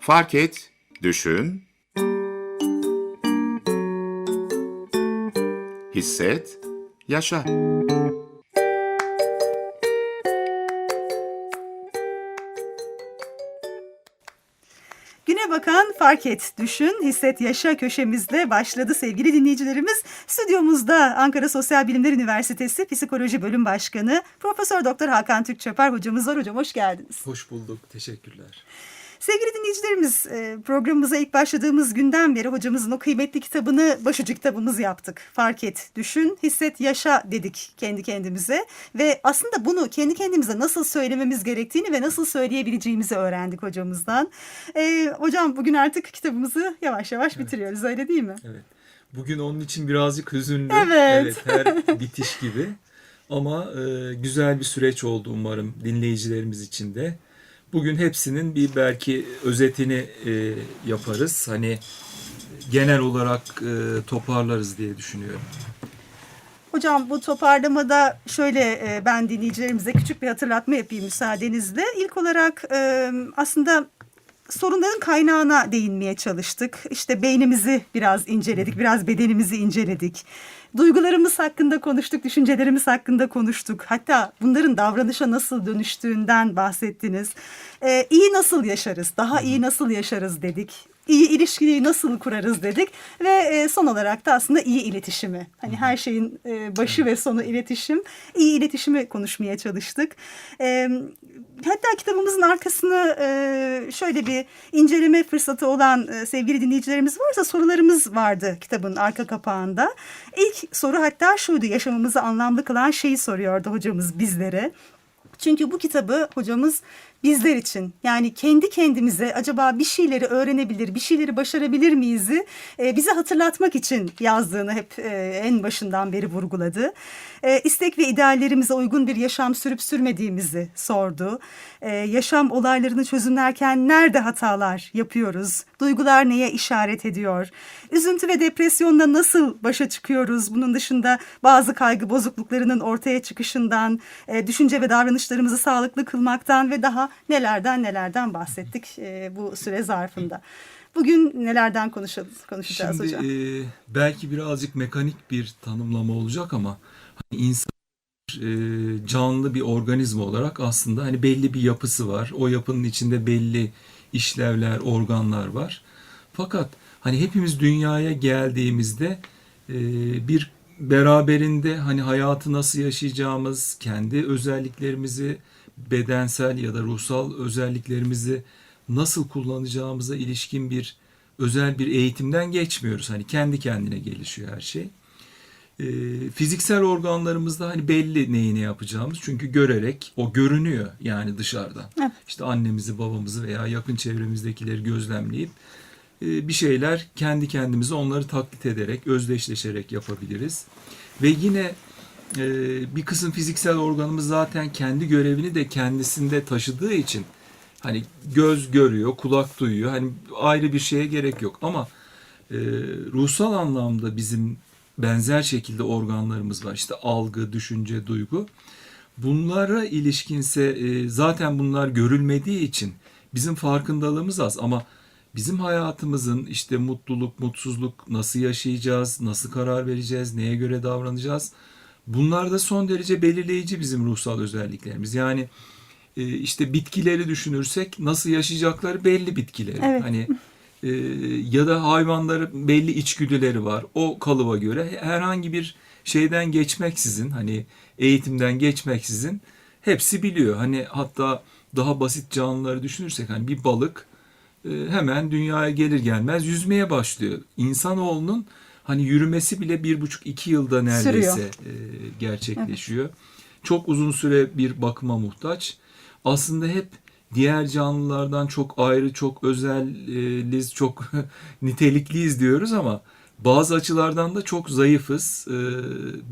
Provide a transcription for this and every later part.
Fark et, düşün, hisset, yaşa. Fark et, düşün, hisset, yaşa köşemizde başladı sevgili dinleyicilerimiz. Stüdyomuzda Ankara Sosyal Bilimler Üniversitesi Psikoloji Bölüm Başkanı Profesör Doktor Hakan Türkçöper hocamız var. Hocam hoş geldiniz. Hoş bulduk. Teşekkürler. Sevgili dinleyicilerimiz e, programımıza ilk başladığımız günden beri hocamızın o kıymetli kitabını başucu kitabımız yaptık. Fark et, düşün, hisset, yaşa dedik kendi kendimize. Ve aslında bunu kendi kendimize nasıl söylememiz gerektiğini ve nasıl söyleyebileceğimizi öğrendik hocamızdan. E, hocam bugün artık kitabımızı yavaş yavaş bitiriyoruz öyle değil mi? Evet. Bugün onun için birazcık hüzünlü. Evet. her bitiş gibi. Ama e, güzel bir süreç oldu umarım dinleyicilerimiz için de. Bugün hepsinin bir belki özetini e, yaparız. Hani genel olarak e, toparlarız diye düşünüyorum. Hocam bu toparlamada şöyle e, ben dinleyicilerimize küçük bir hatırlatma yapayım müsaadenizle. İlk olarak e, aslında sorunların kaynağına değinmeye çalıştık. İşte beynimizi biraz inceledik, biraz bedenimizi inceledik. Duygularımız hakkında konuştuk, düşüncelerimiz hakkında konuştuk. Hatta bunların davranışa nasıl dönüştüğünden bahsettiniz. Ee, iyi nasıl yaşarız, daha iyi nasıl yaşarız dedik. İyi ilişkiyi nasıl kurarız dedik ve e, son olarak da aslında iyi iletişimi. Hani her şeyin e, başı ve sonu iletişim. İyi iletişimi konuşmaya çalıştık. Hatta kitabımızın arkasını e, şöyle bir inceleme fırsatı olan sevgili dinleyicilerimiz varsa sorularımız vardı kitabın arka kapağında. İlk soru hatta şuydu yaşamımızı anlamlı kılan şeyi soruyordu hocamız bizlere. Çünkü bu kitabı hocamız bizler için yani kendi kendimize acaba bir şeyleri öğrenebilir, bir şeyleri başarabilir miyiz'i e, bize hatırlatmak için yazdığını hep e, en başından beri vurguladı. E, istek ve ideallerimize uygun bir yaşam sürüp sürmediğimizi sordu. E, yaşam olaylarını çözümlerken nerede hatalar yapıyoruz? Duygular neye işaret ediyor? Üzüntü ve depresyonla nasıl başa çıkıyoruz? Bunun dışında bazı kaygı bozukluklarının ortaya çıkışından, e, düşünce ve davranışlarımızı sağlıklı kılmaktan ve daha nelerden nelerden bahsettik e, bu süre zarfında. Bugün nelerden konuşacağız, konuşacağız Şimdi hocam? e, belki birazcık mekanik bir tanımlama olacak ama hani insan e, canlı bir organizma olarak aslında hani belli bir yapısı var. O yapının içinde belli işlevler, organlar var. Fakat hani hepimiz dünyaya geldiğimizde e, bir beraberinde hani hayatı nasıl yaşayacağımız, kendi özelliklerimizi, bedensel ya da ruhsal özelliklerimizi nasıl kullanacağımıza ilişkin bir özel bir eğitimden geçmiyoruz. Hani kendi kendine gelişiyor her şey. Ee, fiziksel organlarımızda hani belli neyi ne yapacağımız çünkü görerek o görünüyor yani dışarıdan. Evet. İşte annemizi babamızı veya yakın çevremizdekileri gözlemleyip e, bir şeyler kendi kendimize onları taklit ederek özdeşleşerek yapabiliriz. Ve yine e, bir kısım fiziksel organımız zaten kendi görevini de kendisinde taşıdığı için hani göz görüyor, kulak duyuyor. Hani ayrı bir şeye gerek yok ama e, ruhsal anlamda bizim benzer şekilde organlarımız var. İşte algı, düşünce, duygu. Bunlara ilişkinse e, zaten bunlar görülmediği için bizim farkındalığımız az ama bizim hayatımızın işte mutluluk, mutsuzluk nasıl yaşayacağız, nasıl karar vereceğiz, neye göre davranacağız? Bunlar da son derece belirleyici bizim ruhsal özelliklerimiz. Yani e, işte bitkileri düşünürsek nasıl yaşayacakları belli bitkileri. Evet. Hani e, ya da hayvanların belli içgüdüleri var. O kalıba göre herhangi bir şeyden geçmeksizin hani eğitimden geçmeksizin hepsi biliyor. Hani hatta daha basit canlıları düşünürsek hani bir balık e, hemen dünyaya gelir gelmez yüzmeye başlıyor. İnsanoğlunun hani yürümesi bile bir buçuk iki yılda neredeyse e, gerçekleşiyor. Çok uzun süre bir bakıma muhtaç. Aslında hep diğer canlılardan çok ayrı, çok özeliz, çok nitelikliyiz diyoruz ama bazı açılardan da çok zayıfız. E,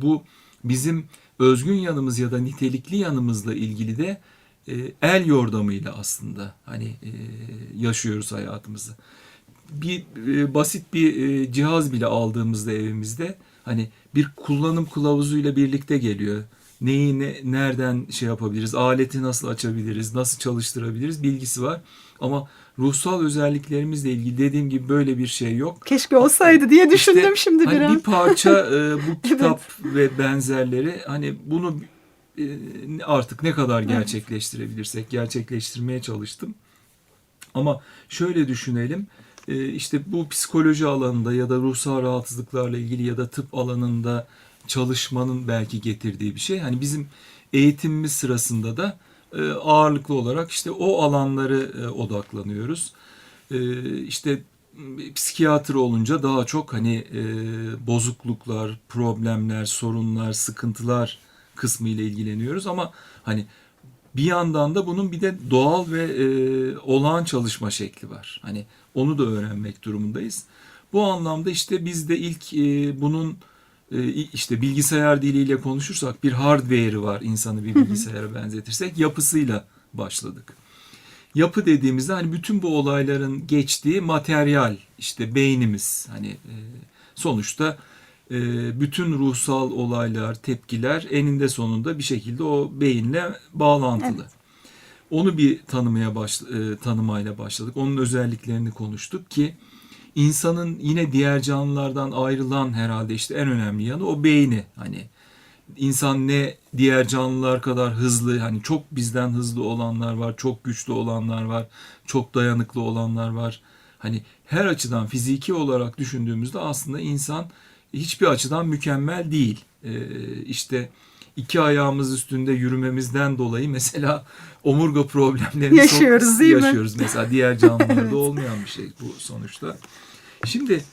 bu bizim özgün yanımız ya da nitelikli yanımızla ilgili de e, el yordamıyla aslında hani e, yaşıyoruz hayatımızı. Bir e, basit bir e, cihaz bile aldığımızda evimizde hani bir kullanım kılavuzuyla birlikte geliyor. neyi ne, nereden şey yapabiliriz, aleti nasıl açabiliriz, nasıl çalıştırabiliriz bilgisi var. Ama ruhsal özelliklerimizle ilgili dediğim gibi böyle bir şey yok. Keşke olsaydı diye düşündüm İşte şimdi hani biraz. bir parça e, bu kitap ve benzerleri hani bunu e, artık ne kadar gerçekleştirebilirsek gerçekleştirmeye çalıştım. Ama şöyle düşünelim. E, işte bu psikoloji alanında ya da ruhsal rahatsızlıklarla ilgili ya da tıp alanında çalışmanın belki getirdiği bir şey. Hani bizim eğitimimiz sırasında da e, ağırlıklı olarak işte o alanları e, odaklanıyoruz. E, işte psikiyatr olunca daha çok hani e, bozukluklar, problemler, sorunlar, sıkıntılar kısmı ile ilgileniyoruz ama hani bir yandan da bunun bir de doğal ve e, olağan çalışma şekli var. Hani onu da öğrenmek durumundayız. Bu anlamda işte biz de ilk e, bunun e, işte bilgisayar diliyle konuşursak bir hardware'ı var insanı bir bilgisayara benzetirsek yapısıyla başladık. Yapı dediğimizde hani bütün bu olayların geçtiği materyal işte beynimiz hani e, sonuçta bütün ruhsal olaylar, tepkiler eninde sonunda bir şekilde o beyinle bağlantılı. Evet. Onu bir tanımaya baş, e, tanımayla başladık. Onun özelliklerini konuştuk ki insanın yine diğer canlılardan ayrılan herhalde işte en önemli yanı o beyni. Hani insan ne diğer canlılar kadar hızlı hani çok bizden hızlı olanlar var, çok güçlü olanlar var, çok dayanıklı olanlar var. Hani her açıdan fiziki olarak düşündüğümüzde aslında insan hiçbir açıdan mükemmel değil. Ee, işte iki ayağımız üstünde yürümemizden dolayı mesela omurga problemlerini çok Yaşıyoruz, değil mi? yaşıyoruz. Mesela diğer canlılarda Evet. olmayan bir şey bu sonuçta. Şimdi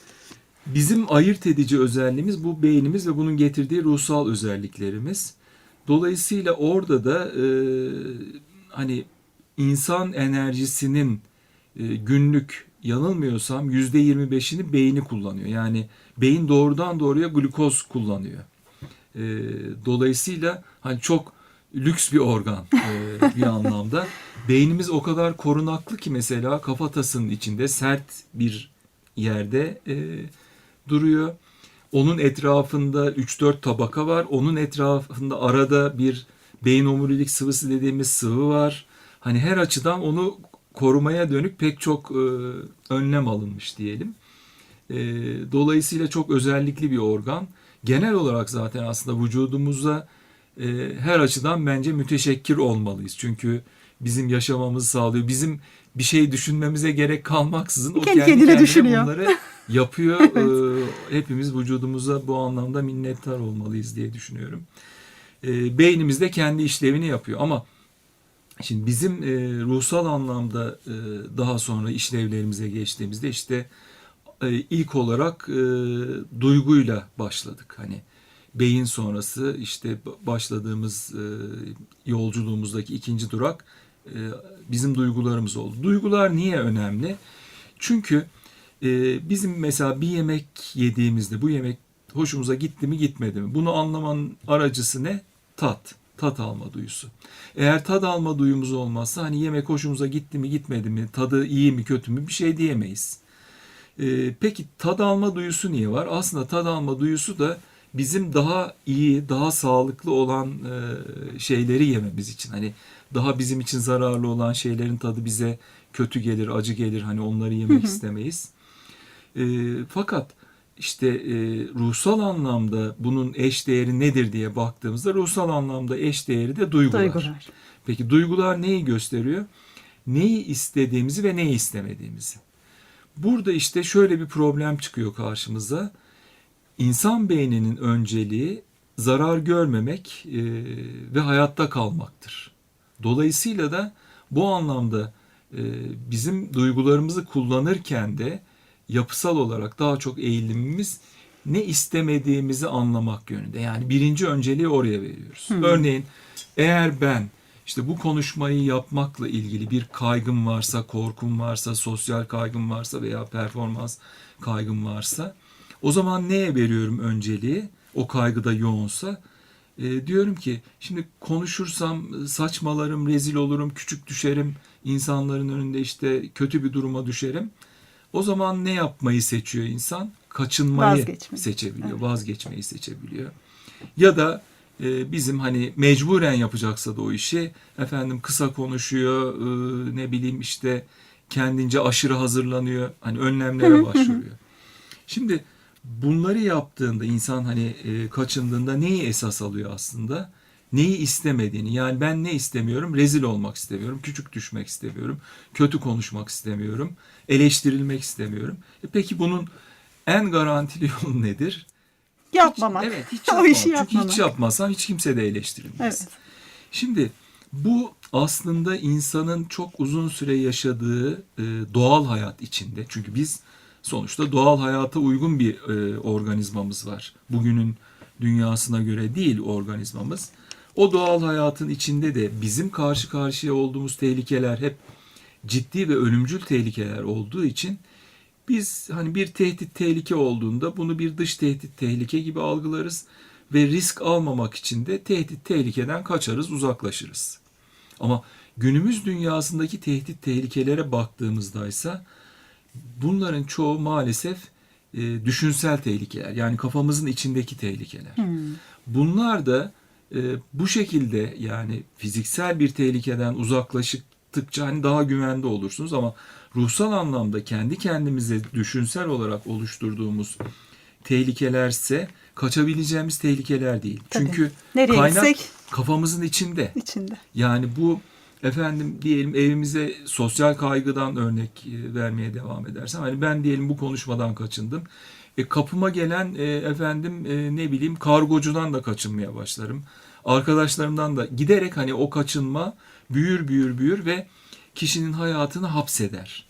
bizim ayırt edici özelliğimiz bu beynimiz ve bunun getirdiği ruhsal özelliklerimiz. Dolayısıyla orada da e, hani insan enerjisinin e, günlük yanılmıyorsam yüzde 25'ini beyni kullanıyor. Yani beyin doğrudan doğruya glukoz kullanıyor. E, dolayısıyla hani çok lüks bir organ e, bir anlamda. Beynimiz o kadar korunaklı ki mesela kafatasının içinde sert bir yerde e, duruyor. Onun etrafında 3-4 tabaka var. Onun etrafında arada bir beyin omurilik sıvısı dediğimiz sıvı var. Hani her açıdan onu korumaya dönük pek çok e, önlem alınmış diyelim. E, dolayısıyla çok özellikli bir organ. Genel olarak zaten aslında vücudumuza e, her açıdan bence müteşekkir olmalıyız. Çünkü bizim yaşamamızı sağlıyor. Bizim bir şey düşünmemize gerek kalmaksızın o Kendi kendi kendine kendine düşünüyor. bunları yapıyor. E, hepimiz vücudumuza bu anlamda minnettar olmalıyız diye düşünüyorum. E, beynimiz de kendi işlevini yapıyor ama Şimdi bizim e, ruhsal anlamda e, daha sonra işlevlerimize geçtiğimizde işte e, ilk olarak e, duyguyla başladık. Hani beyin sonrası işte ba- başladığımız e, yolculuğumuzdaki ikinci durak e, bizim duygularımız oldu. Duygular niye önemli? Çünkü e, bizim mesela bir yemek yediğimizde bu yemek hoşumuza gitti mi gitmedi mi? Bunu anlamanın aracısı ne? Tat. Tat alma duyusu. Eğer tad alma duyumuz olmazsa hani yemek hoşumuza gitti mi gitmedi mi, tadı iyi mi kötü mü bir şey diyemeyiz. Ee, peki tad alma duyusu niye var? Aslında tad alma duyusu da bizim daha iyi, daha sağlıklı olan e, şeyleri yememiz için. Hani daha bizim için zararlı olan şeylerin tadı bize kötü gelir, acı gelir. Hani onları yemek istemeyiz. E, fakat işte e, ruhsal anlamda bunun eş değeri nedir diye baktığımızda ruhsal anlamda eş değeri de duygular. Duygular. Peki duygular neyi gösteriyor? Neyi istediğimizi ve neyi istemediğimizi. Burada işte şöyle bir problem çıkıyor karşımıza. İnsan beyninin önceliği zarar görmemek e, ve hayatta kalmaktır. Dolayısıyla da bu anlamda e, bizim duygularımızı kullanırken de yapısal olarak daha çok eğilimimiz ne istemediğimizi anlamak yönünde. Yani birinci önceliği oraya veriyoruz. Örneğin eğer ben işte bu konuşmayı yapmakla ilgili bir kaygım varsa, korkum varsa, sosyal kaygım varsa veya performans kaygım varsa o zaman neye veriyorum önceliği? O kaygıda yoğunsa e, diyorum ki şimdi konuşursam saçmalarım, rezil olurum, küçük düşerim, insanların önünde işte kötü bir duruma düşerim. O zaman ne yapmayı seçiyor insan? Kaçınmayı Vazgeçmeyi. seçebiliyor, Evet. vazgeçmeyi seçebiliyor. Ya da e, bizim hani mecburen yapacaksa da o işi efendim kısa konuşuyor e, ne bileyim işte kendince aşırı hazırlanıyor hani önlemlere başvuruyor. Şimdi bunları yaptığında insan hani e, kaçındığında neyi esas alıyor aslında? Neyi istemediğini. Yani ben ne istemiyorum? Rezil olmak istemiyorum, küçük düşmek istemiyorum, kötü konuşmak istemiyorum, eleştirilmek istemiyorum. E peki bunun en garantili yolu nedir? Yapmamak. Hiç, evet hiç o yapmamak. işi Çünkü yapmamak. hiç yapmazsan hiç kimse de eleştirilmez. Evet. Şimdi bu aslında insanın çok uzun süre yaşadığı e, doğal hayat içinde. Çünkü biz sonuçta doğal hayata uygun bir e, organizmamız var. Bugünün dünyasına göre değil organizmamız. O doğal hayatın içinde de bizim karşı karşıya olduğumuz tehlikeler hep ciddi ve ölümcül tehlikeler olduğu için biz hani bir tehdit tehlike olduğunda bunu bir dış tehdit tehlike gibi algılarız ve risk almamak için de tehdit tehlikeden kaçarız, uzaklaşırız. Ama günümüz dünyasındaki tehdit tehlikelere baktığımızda ise bunların çoğu maalesef e, düşünsel tehlikeler. Yani kafamızın içindeki tehlikeler. Bunlar da e, bu şekilde yani fiziksel bir tehlikeden uzaklaştıkça hani daha güvende olursunuz ama ruhsal anlamda kendi kendimize düşünsel olarak oluşturduğumuz tehlikelerse kaçabileceğimiz tehlikeler değil. Tabii. Çünkü Nereye kaynak gitsek- kafamızın içinde. içinde. Yani bu efendim diyelim evimize sosyal kaygıdan örnek e, vermeye devam edersem hani ben diyelim bu konuşmadan kaçındım. E, kapıma gelen e, efendim e, ne bileyim kargocudan da kaçınmaya başlarım. Arkadaşlarımdan da giderek hani o kaçınma büyür büyür büyür ve kişinin hayatını hapseder.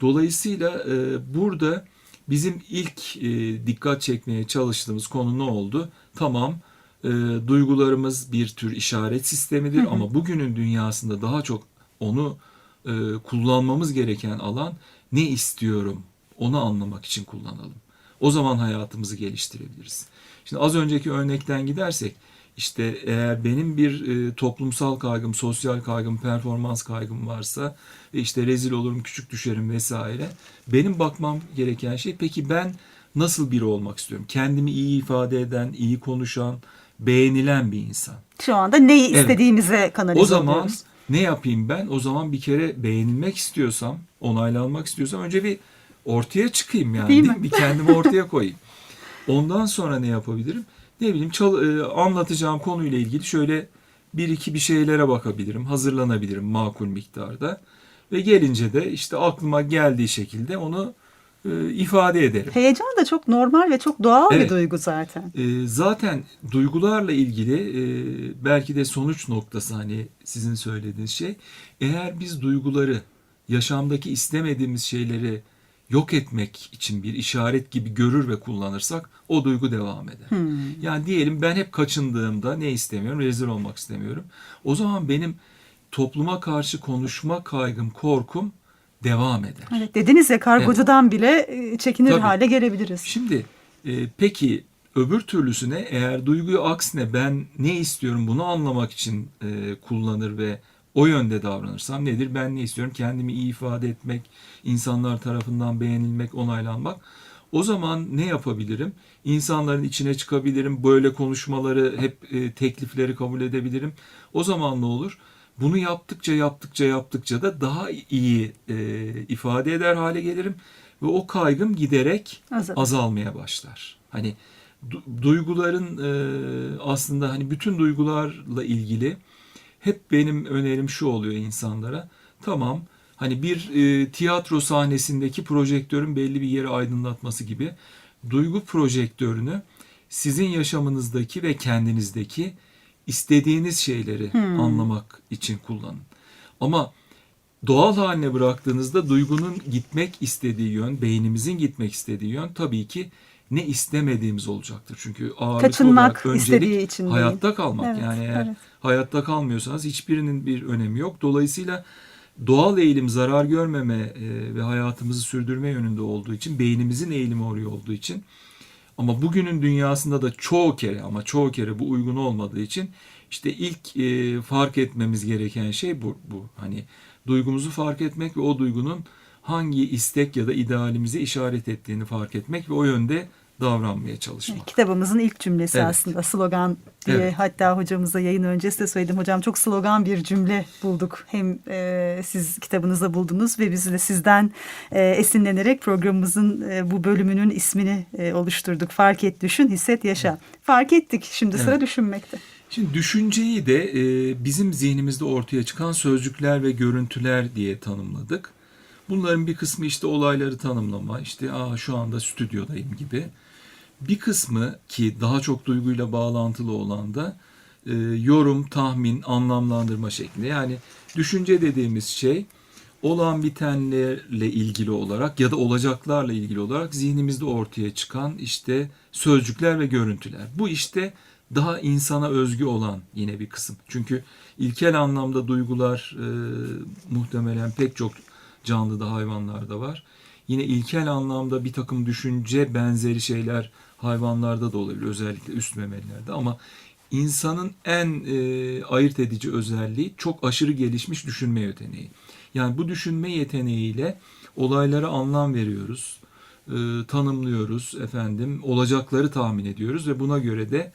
Dolayısıyla e, burada bizim ilk e, dikkat çekmeye çalıştığımız konu ne oldu? Tamam e, duygularımız bir tür işaret sistemidir ama bugünün dünyasında daha çok onu e, kullanmamız gereken alan ne istiyorum onu anlamak için kullanalım. O zaman hayatımızı geliştirebiliriz. Şimdi az önceki örnekten gidersek işte eğer benim bir e, toplumsal kaygım, sosyal kaygım, performans kaygım varsa ve işte rezil olurum, küçük düşerim vesaire. Benim bakmam gereken şey peki ben nasıl biri olmak istiyorum? Kendimi iyi ifade eden, iyi konuşan, beğenilen bir insan. Şu anda neyi Evet. istediğimize kanalize O zaman oluyoruz. ne yapayım ben? O zaman bir kere beğenilmek istiyorsam, onaylanmak istiyorsam önce bir ortaya çıkayım yani. Değil Değil mi? mi? Bir kendimi ortaya koyayım. Ondan sonra ne yapabilirim? Ne bileyim çal, e, anlatacağım konuyla ilgili şöyle bir iki bir şeylere bakabilirim, hazırlanabilirim makul miktarda. Ve gelince de işte aklıma geldiği şekilde onu e, ifade ederim. Heyecan da çok normal ve çok doğal bir Evet. duygu zaten. E, zaten duygularla ilgili e, belki de sonuç noktası hani sizin söylediğiniz şey. Eğer biz duyguları, yaşamdaki istemediğimiz şeyleri yok etmek için bir işaret gibi görür ve kullanırsak o duygu devam eder. Yani diyelim ben hep kaçındığımda ne istemiyorum? Rezil olmak istemiyorum. O zaman benim topluma karşı konuşma kaygım, korkum devam eder. Evet, dediniz ya kargocudan bile e, çekinir Tabii. hale gelebiliriz. Şimdi e, peki öbür türlüsüne eğer duyguyu aksine ben ne istiyorum bunu anlamak için e, kullanır ve o yönde davranırsam nedir? Ben ne istiyorum? Kendimi iyi ifade etmek, insanlar tarafından beğenilmek, onaylanmak. O zaman ne yapabilirim? İnsanların içine çıkabilirim. Böyle konuşmaları hep e, teklifleri kabul edebilirim. O zaman ne olur? Bunu yaptıkça yaptıkça yaptıkça da daha iyi e, ifade eder hale gelirim ve o kaygım giderek Azalır. azalmaya başlar. Hani du- duyguların e, aslında hani bütün duygularla ilgili hep benim önerim şu oluyor insanlara. Tamam hani bir e, tiyatro sahnesindeki projektörün belli bir yeri aydınlatması gibi duygu projektörünü sizin yaşamınızdaki ve kendinizdeki istediğiniz şeyleri anlamak için kullanın. Ama doğal haline bıraktığınızda duygunun gitmek istediği yön, beynimizin gitmek istediği yön tabii ki ne istemediğimiz olacaktır. Çünkü ağırlıklı Kaçınmak olarak öncelik için değil. hayatta kalmak. Evet, yani eğer evet. hayatta kalmıyorsanız hiçbirinin bir önemi yok. Dolayısıyla doğal eğilim zarar görmeme e, ve hayatımızı sürdürme yönünde olduğu için beynimizin eğilimi oraya olduğu için ama bugünün dünyasında da çoğu kere ama çoğu kere bu uygun olmadığı için işte ilk e, fark etmemiz gereken şey bu, bu. Hani duygumuzu fark etmek ve o duygunun hangi istek ya da idealimize işaret ettiğini fark etmek ve o yönde davranmaya çalışmak. Kitabımızın ilk cümlesi Evet. aslında slogan diye Evet. hatta hocamıza yayın öncesi de söyledim. Hocam çok slogan bir cümle bulduk. Hem e, siz kitabınızda buldunuz ve biz de sizden e, esinlenerek programımızın e, bu bölümünün ismini e, oluşturduk. Fark et, düşün, hisset, yaşa. Fark ettik. Şimdi sıra Evet. düşünmekte. Şimdi düşünceyi de e, bizim zihnimizde ortaya çıkan sözcükler ve görüntüler diye tanımladık. Bunların bir kısmı işte olayları tanımlama, işte Aa, şu anda stüdyodayım gibi. Bir kısmı ki daha çok duyguyla bağlantılı olan da e, yorum, tahmin, anlamlandırma şeklinde. Yani düşünce dediğimiz şey olan bitenlerle ilgili olarak ya da olacaklarla ilgili olarak zihnimizde ortaya çıkan işte sözcükler ve görüntüler. Bu işte daha insana özgü olan yine bir kısım. Çünkü ilkel anlamda duygular e, muhtemelen pek çok canlıda hayvanlarda var. Yine ilkel anlamda bir takım düşünce benzeri şeyler hayvanlarda da olabilir özellikle üst memelilerde ama insanın en e, ayırt edici özelliği çok aşırı gelişmiş düşünme yeteneği. Yani bu düşünme yeteneğiyle olaylara anlam veriyoruz, e, tanımlıyoruz efendim, olacakları tahmin ediyoruz ve buna göre de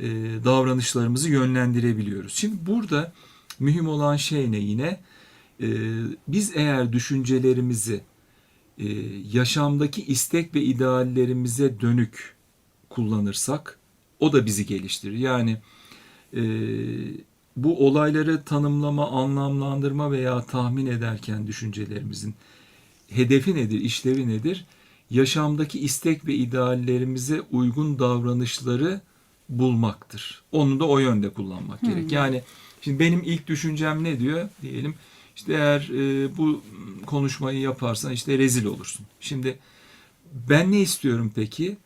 e, davranışlarımızı yönlendirebiliyoruz. Şimdi burada mühim olan şey ne yine? E, biz eğer düşüncelerimizi e, yaşamdaki istek ve ideallerimize dönük kullanırsak o da bizi geliştirir. Yani e, bu olayları tanımlama, anlamlandırma veya tahmin ederken düşüncelerimizin hedefi nedir, işlevi nedir? Yaşamdaki istek ve ideallerimize uygun davranışları bulmaktır. Onu da o yönde kullanmak gerek. Yani şimdi benim ilk düşüncem ne diyor diyelim? İşte eğer e, bu konuşmayı yaparsan işte rezil olursun. Şimdi ben ne istiyorum peki?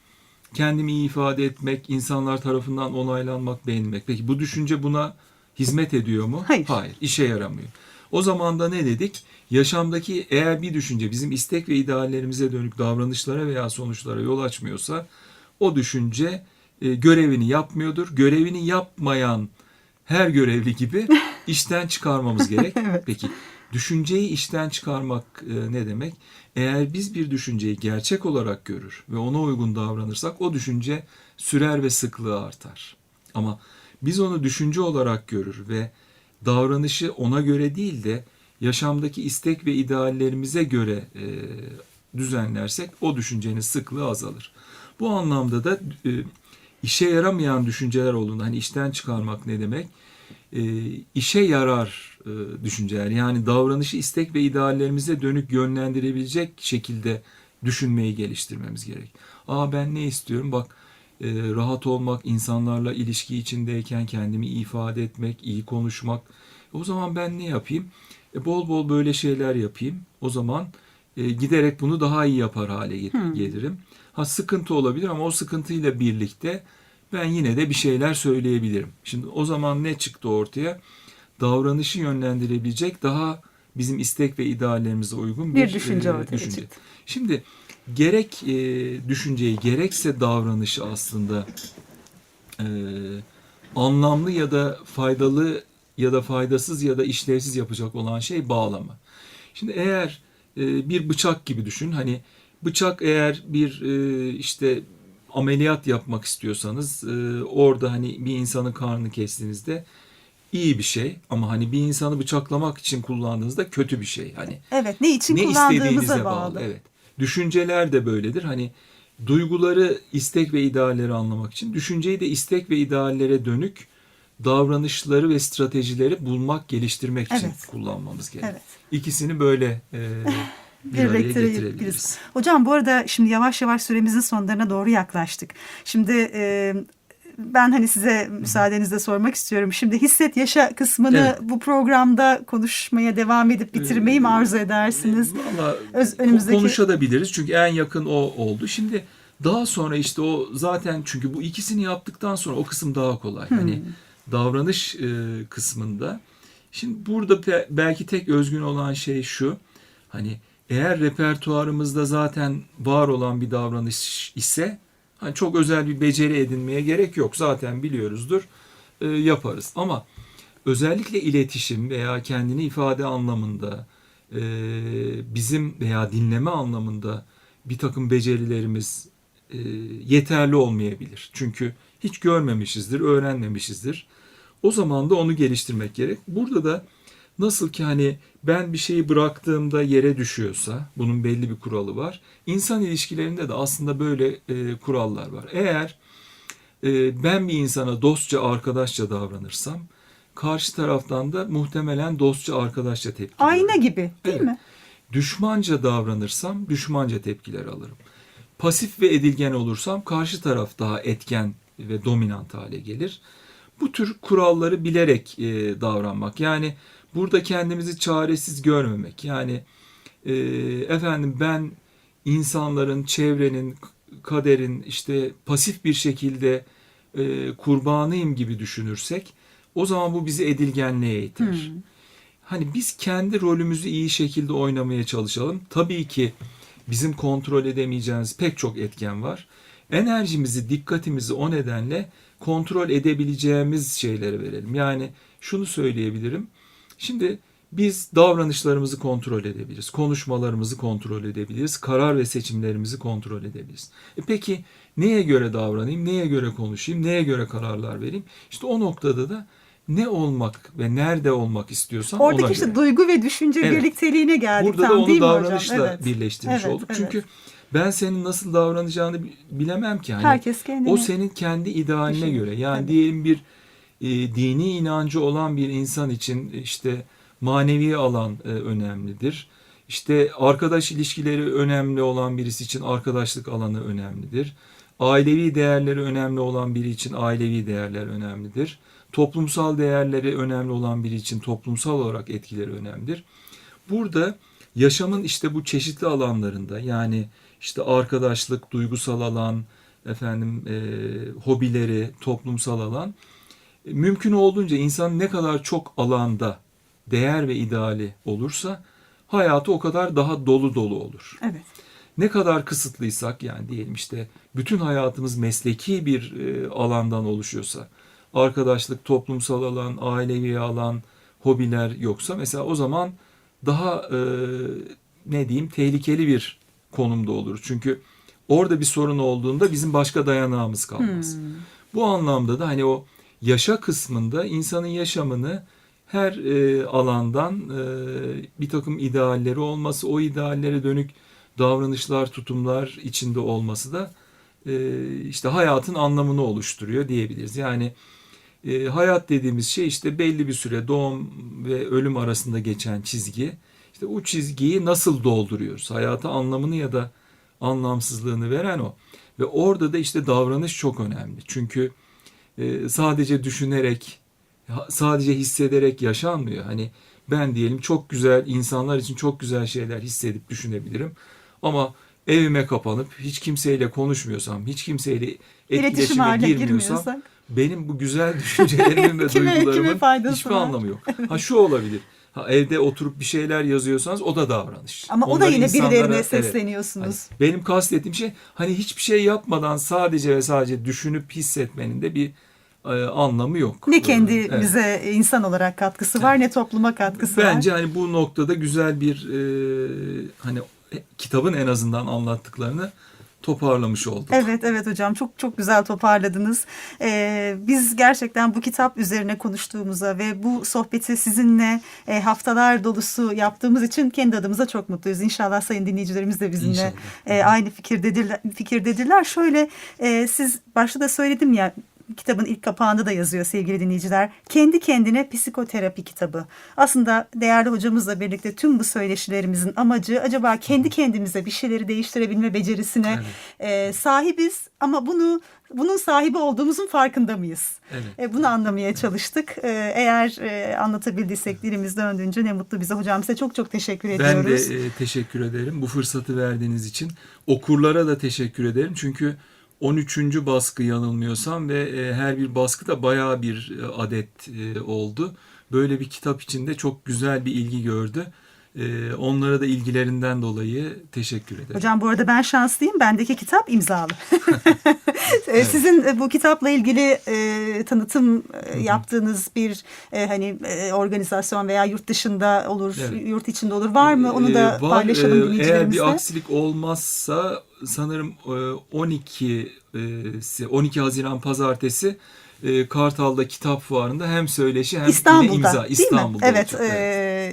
Kendimi iyi ifade etmek, insanlar tarafından onaylanmak, beğenilmek. Peki bu düşünce buna hizmet ediyor mu? Hayır. Hayır, işe yaramıyor. O zaman da ne dedik? Yaşamdaki eğer bir düşünce bizim istek ve ideallerimize dönük davranışlara veya sonuçlara yol açmıyorsa o düşünce e, görevini yapmıyordur. Görevini yapmayan her görevli gibi işten çıkarmamız gerek. Peki düşünceyi işten çıkarmak e, ne demek? Eğer biz bir düşünceyi gerçek olarak görür ve ona uygun davranırsak o düşünce sürer ve sıklığı artar. Ama biz onu düşünce olarak görür ve davranışı ona göre değil de yaşamdaki istek ve ideallerimize göre e, düzenlersek o düşüncenin sıklığı azalır. Bu anlamda da e, işe yaramayan düşünceler olduğunda hani işten çıkarmak ne demek? E, işe yarar e, düşünceler yani davranışı istek ve ideallerimize dönük yönlendirebilecek şekilde düşünmeyi geliştirmemiz gerek. Aa ben ne istiyorum? Bak e, rahat olmak, insanlarla ilişki içindeyken kendimi ifade etmek, iyi konuşmak. O zaman ben ne yapayım? E, bol bol böyle şeyler yapayım. O zaman e, giderek bunu daha iyi yapar hale get- gelirim. Ha sıkıntı olabilir ama o sıkıntıyla birlikte ben yine de bir şeyler söyleyebilirim. Şimdi o zaman ne çıktı ortaya? Davranışı yönlendirebilecek daha bizim istek ve ideallerimize uygun bir, Bir düşünce e, ortaya çıktı. Şimdi gerek e, düşünceyi gerekse davranışı aslında e, anlamlı ya da faydalı ya da faydasız ya da işlevsiz yapacak olan şey bağlama. Şimdi eğer e, bir bıçak gibi düşün. Hani bıçak eğer bir e, işte ameliyat yapmak istiyorsanız e, orada hani bir insanın karnını kestiğinizde iyi bir şey ama hani bir insanı bıçaklamak için kullandığınızda kötü bir şey. Hani Evet ne için ne istediğinize bağlı. bağlı. Evet. Düşünceler de böyledir. Hani duyguları, istek ve idealleri anlamak için düşünceyi de istek ve ideallere dönük davranışları ve stratejileri bulmak, geliştirmek için Evet. kullanmamız gerek. Evet. İkisini böyle e, bir araya getirebiliriz. Hocam bu arada şimdi yavaş yavaş süremizin sonlarına doğru yaklaştık. Şimdi e, ben hani size müsaadenizle sormak istiyorum. Şimdi hisset yaşa kısmını Evet. bu programda konuşmaya devam edip bitirmeyi mi arzu edersiniz? Valla önümüzdeki- konuşabiliriz çünkü en yakın o oldu. Şimdi daha sonra işte o zaten çünkü bu ikisini yaptıktan sonra o kısım daha kolay. Hani davranış e, kısmında. Şimdi burada belki tek özgün olan şey şu. Hani eğer repertuarımızda zaten var olan bir davranış ise hani çok özel bir beceri edinmeye gerek yok. Zaten biliyoruzdur. e, yaparız. Ama özellikle iletişim veya kendini ifade anlamında e, bizim veya dinleme anlamında bir takım becerilerimiz e, yeterli olmayabilir. Çünkü hiç görmemişizdir, öğrenmemişizdir. O zaman da onu geliştirmek gerek. Burada da nasıl ki hani ben bir şeyi bıraktığımda yere düşüyorsa bunun belli bir kuralı var. İnsan ilişkilerinde de aslında böyle e, kurallar var. Eğer e, ben bir insana dostça, arkadaşça davranırsam karşı taraftan da muhtemelen dostça, arkadaşça tepki Ayna gibi değil Evet. mi? Düşmanca davranırsam düşmanca tepkiler alırım. Pasif ve edilgen olursam karşı taraf daha etken ve dominant hale gelir. Bu tür kuralları bilerek e, davranmak. Yani burada kendimizi çaresiz görmemek. Yani e, efendim ben insanların, çevrenin, kaderin işte pasif bir şekilde e, kurbanıyım gibi düşünürsek o zaman bu bizi edilgenliğe iter. Hani biz kendi rolümüzü iyi şekilde oynamaya çalışalım. Tabii ki bizim kontrol edemeyeceğimiz pek çok etken var. Enerjimizi, dikkatimizi o nedenle kontrol edebileceğimiz şeylere verelim. Yani şunu söyleyebilirim. Şimdi biz davranışlarımızı kontrol edebiliriz. Konuşmalarımızı kontrol edebiliriz. Karar ve seçimlerimizi kontrol edebiliriz. E peki neye göre davranayım, neye göre konuşayım, neye göre kararlar vereyim? İşte o noktada da ne olmak ve nerede olmak istiyorsam Oradaki ona işte göre. duygu ve düşünce Evet. birlikteliğine geldik Burada tam da onu değil mi hocam? davranışla Evet. birleştirmiş Evet, olduk. evet. Çünkü ben senin nasıl davranacağını bi- bilemem ki. Hani Herkes kendini o senin kendi idealine göre. Yani Evet. diyelim bir e, dini inancı olan bir insan için işte manevi alan e, önemlidir. İşte arkadaş ilişkileri önemli olan birisi için arkadaşlık alanı önemlidir. Ailevi değerleri önemli olan biri için ailevi değerler önemlidir. Toplumsal değerleri önemli olan biri için toplumsal olarak etkileri önemlidir. Burada yaşamın işte bu çeşitli alanlarında yani işte arkadaşlık, duygusal alan, efendim e, hobileri, toplumsal alan e, mümkün olduğunca insan ne kadar çok alanda değer ve ideali olursa hayatı o kadar daha dolu dolu olur. Evet. Ne kadar kısıtlıysak yani diyelim işte bütün hayatımız mesleki bir e, alandan oluşuyorsa arkadaşlık, toplumsal alan, ailevi alan, hobiler yoksa mesela o zaman daha e, ne diyeyim tehlikeli bir konumda olur. Çünkü orada bir sorun olduğunda bizim başka dayanağımız kalmaz. Hmm. Bu anlamda da hani o yaşa kısmında insanın yaşamını her e, alandan e, bir takım idealleri olması, o ideallere dönük davranışlar, tutumlar içinde olması da e, işte hayatın anlamını oluşturuyor diyebiliriz. Yani e, hayat dediğimiz şey işte belli bir süre doğum ve ölüm arasında geçen çizgi. İşte o çizgiyi nasıl dolduruyoruz? Hayata anlamını ya da anlamsızlığını veren o. Ve orada da işte davranış çok önemli. Çünkü sadece düşünerek, sadece hissederek yaşanmıyor. Hani ben diyelim çok güzel, insanlar için çok güzel şeyler hissedip düşünebilirim. Ama evime kapanıp hiç kimseyle konuşmuyorsam, hiç kimseyle İletişim etkileşime haline girmiyorsam girmiyorsak. benim bu güzel düşüncelerimin ve Kime- kime duygularımın faydası hiçbir var? anlamı yok. Ha şu olabilir. Ha evde oturup bir şeyler yazıyorsanız o da davranış. Ama o da yine birilerine evet. sesleniyorsunuz. Hani benim kastettiğim şey hani hiçbir şey yapmadan sadece ve sadece düşünüp hissetmenin de bir e, anlamı yok. Ne kendi Evet. bize insan olarak katkısı var ne topluma katkısı Bence var. hani bu noktada güzel bir e, hani kitabın en azından anlattıklarını toparlamış olduk. Evet evet hocam çok çok güzel toparladınız. Ee, biz gerçekten bu kitap üzerine konuştuğumuza ve bu sohbeti sizinle e, haftalar dolusu yaptığımız için kendi adımıza çok mutluyuz. İnşallah sayın dinleyicilerimiz de bizimle İnşallah. e, aynı fikirdedirler. fikirdedirler. Şöyle e, siz başta da söyledim ya kitabın ilk kapağında da yazıyor sevgili dinleyiciler. Kendi kendine psikoterapi kitabı. Aslında değerli hocamızla birlikte tüm bu söyleşilerimizin amacı acaba kendi kendimize bir şeyleri değiştirebilme becerisine e, sahibiz ama bunu bunun sahibi olduğumuzun farkında mıyız? Evet. E, bunu anlamaya çalıştık. E, eğer e, anlatabildiysek dilimiz döndüğünce ne mutlu bize. Hocam size çok çok teşekkür Ben de ediyoruz. e, teşekkür ederim bu fırsatı verdiğiniz için. Okurlara da teşekkür ederim çünkü 13. baskı yanılmıyorsam ve e, her bir baskı da bayağı bir e, adet e, oldu. Böyle bir kitap içinde çok güzel bir ilgi gördü. Onlara da ilgilerinden dolayı teşekkür ederim. Hocam bu arada ben şanslıyım. Bendeki kitap imzalı. E, Sizin bu kitapla ilgili e, tanıtım e, yaptığınız bir e, hani e, organizasyon veya yurt dışında olur, Evet. yurt içinde olur var mı? Onu da Ee, var. paylaşalım Ee, Eğer dinleyicilerimizle. bir aksilik olmazsa sanırım e, 12 e, si- 12 Haziran Pazartesi e, Kartal'da kitap fuarında hem söyleşi hem İstanbul'da imza. değil İstanbul'da mi? Evet, olacak, e,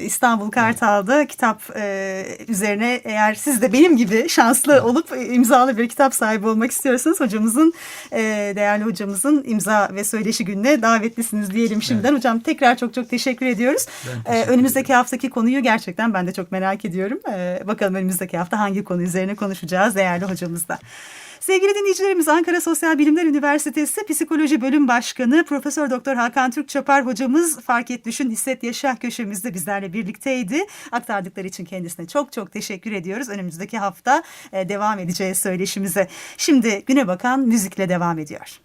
İstanbul Kartal'da kitap e, üzerine eğer siz de benim gibi şanslı olup e, imzalı bir kitap sahibi olmak istiyorsanız hocamızın e, değerli hocamızın imza ve söyleşi gününe davetlisiniz diyelim şimdiden. Hocam tekrar çok çok teşekkür ediyoruz. E, teşekkür önümüzdeki haftaki konuyu gerçekten ben de çok merak ediyorum. E, bakalım önümüzdeki hafta hangi konu üzerine konuşacağız değerli hocamızla. Sevgili dinleyicilerimiz Ankara Sosyal Bilimler Üniversitesi Psikoloji Bölüm Başkanı Profesör Doktor Hakan Türk Çapar hocamız Fark Et Düşün Hisset Yaşa köşemizde bizlerle birlikteydi. Aktardıkları için kendisine çok çok teşekkür ediyoruz. Önümüzdeki hafta e, devam edeceğiz söyleşimize. Şimdi güne bakan müzikle devam ediyor.